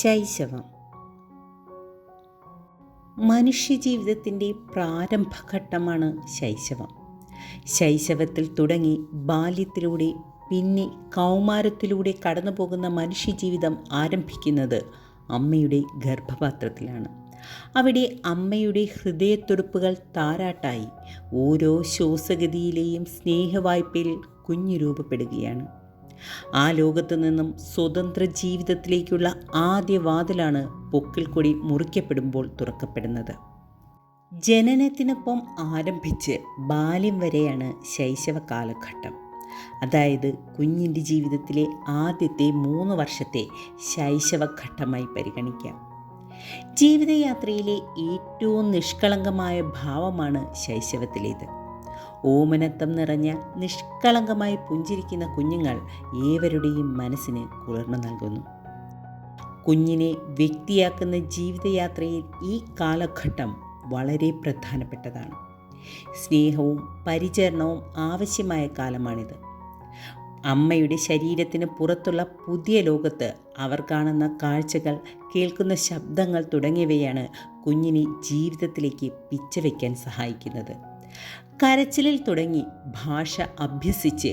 ശൈശവം. മനുഷ്യജീവിതത്തിന്റെ പ്രാരംഭഘട്ടമാണ് ശൈശവം. ശൈശവത്തിൽ തുടങ്ങി ബാല്യത്തിലൂടെ പിന്നെ കൗമാരത്തിലൂടെ കടന്നു പോകുന്ന മനുഷ്യജീവിതം ആരംഭിക്കുന്നത് അമ്മയുടെ ഗർഭപാത്രത്തിലാണ്. അവിടെ അമ്മയുടെ ഹൃദയത്തുടുപ്പുകൾ താരാട്ടായി. ഓരോ ശ്വാസഗതിയിലെയും സ്നേഹവായ്പയിൽ കുഞ്ഞു രൂപപ്പെടുകയാണ്. ആ ലോകത്തു നിന്നും സ്വതന്ത്ര ജീവിതത്തിലേക്കുള്ള ആദ്യ വാതിലാണ് കൊടി മുറിക്കപ്പെടുമ്പോൾ തുറക്കപ്പെടുന്നത്. ജനനത്തിനൊപ്പം ആരംഭിച്ച് ബാല്യം വരെയാണ് ശൈശവ കാലഘട്ടം. അതായത് കുഞ്ഞിന്റെ ജീവിതത്തിലെ ആദ്യത്തെ മൂന്ന് വർഷത്തെ ശൈശവഘട്ടമായി പരിഗണിക്കാം. ജീവിതയാത്രയിലെ ഏറ്റവും നിഷ്കളങ്കമായ ഭാവമാണ് ശൈശവത്തിലേത്. ഓമനത്വം നിറഞ്ഞ നിഷ്കളങ്കമായി പുഞ്ചിരിക്കുന്ന കുഞ്ഞുങ്ങൾ ഏവരുടെയും മനസ്സിന് കുളിർമ നൽകുന്നു. കുഞ്ഞിനെ വ്യക്തിയാക്കുന്ന ജീവിതയാത്രയിൽ ഈ കാലഘട്ടം വളരെ പ്രധാനപ്പെട്ടതാണ്. സ്നേഹവും പരിചരണവും ആവശ്യമായ കാലമാണിത്. അമ്മയുടെ ശരീരത്തിന് പുറത്തുള്ള പുതിയ ലോകത്ത് അവർ കാണുന്ന കാഴ്ചകൾ കേൾക്കുന്ന ശബ്ദങ്ങൾ തുടങ്ങിയവയാണ് കുഞ്ഞിനെ ജീവിതത്തിലേക്ക് പിച്ചവയ്ക്കാൻ സഹായിക്കുന്നത്. കരച്ചിലിൽ തുടങ്ങി ഭാഷ അഭ്യസിച്ച്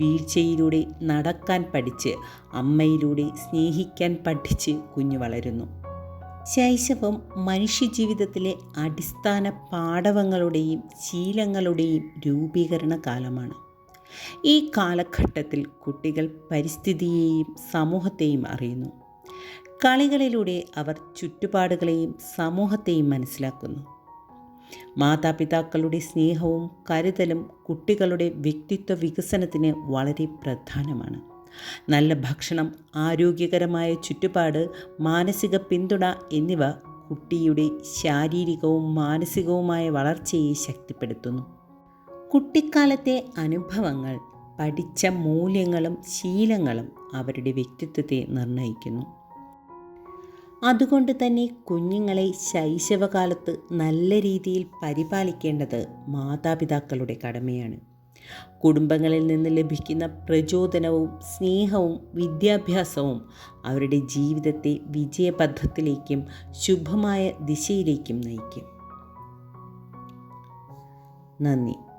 വീഴ്ചയിലൂടെ നടക്കാൻ പഠിച്ച് അമ്മയിലൂടെ സ്നേഹിക്കാൻ പഠിച്ച് കുഞ്ഞു വളരുന്നു. ശൈശവം മനുഷ്യജീവിതത്തിലെ അടിസ്ഥാന പാഠവങ്ങളുടെയും ശീലങ്ങളുടെയും രൂപീകരണ കാലമാണ്. ഈ കാലഘട്ടത്തിൽ കുട്ടികൾ പരിസ്ഥിതിയെയും സമൂഹത്തെയും അറിയുന്നു. കളികളിലൂടെ അവർ ചുറ്റുപാടുകളെയും സമൂഹത്തെയും മനസ്സിലാക്കുന്നു. മാതാപിതാക്കളുടെ സ്നേഹവും കരുതലും കുട്ടികളുടെ വ്യക്തിത്വ വികസനത്തിന് വളരെ പ്രധാനമാണ്. നല്ല ഭക്ഷണം ആരോഗ്യകരമായ ചുറ്റുപാട് മാനസിക പിന്തുണ എന്നിവ കുട്ടിയുടെ ശാരീരികവും മാനസികവുമായ വളർച്ചയെ ശക്തിപ്പെടുത്തുന്നു. കുട്ടിക്കാലത്തെ അനുഭവങ്ങൾ പഠിച്ച മൂല്യങ്ങളും ശീലങ്ങളും അവരുടെ വ്യക്തിത്വത്തെ നിർണയിക്കുന്നു. അതുകൊണ്ട് തന്നെ കുഞ്ഞുങ്ങളെ ശൈശവകാലത്ത് നല്ല രീതിയിൽ പരിപാലിക്കേണ്ടത് മാതാപിതാക്കളുടെ കടമയാണ്. കുടുംബങ്ങളിൽ നിന്ന് ലഭിക്കുന്ന പ്രചോദനവും സ്നേഹവും വിദ്യാഭ്യാസവും അവരുടെ ജീവിതത്തെ വിജയപഥത്തിലേക്കും ശുഭമായ ദിശയിലേക്കും നയിക്കും. നന്ദി.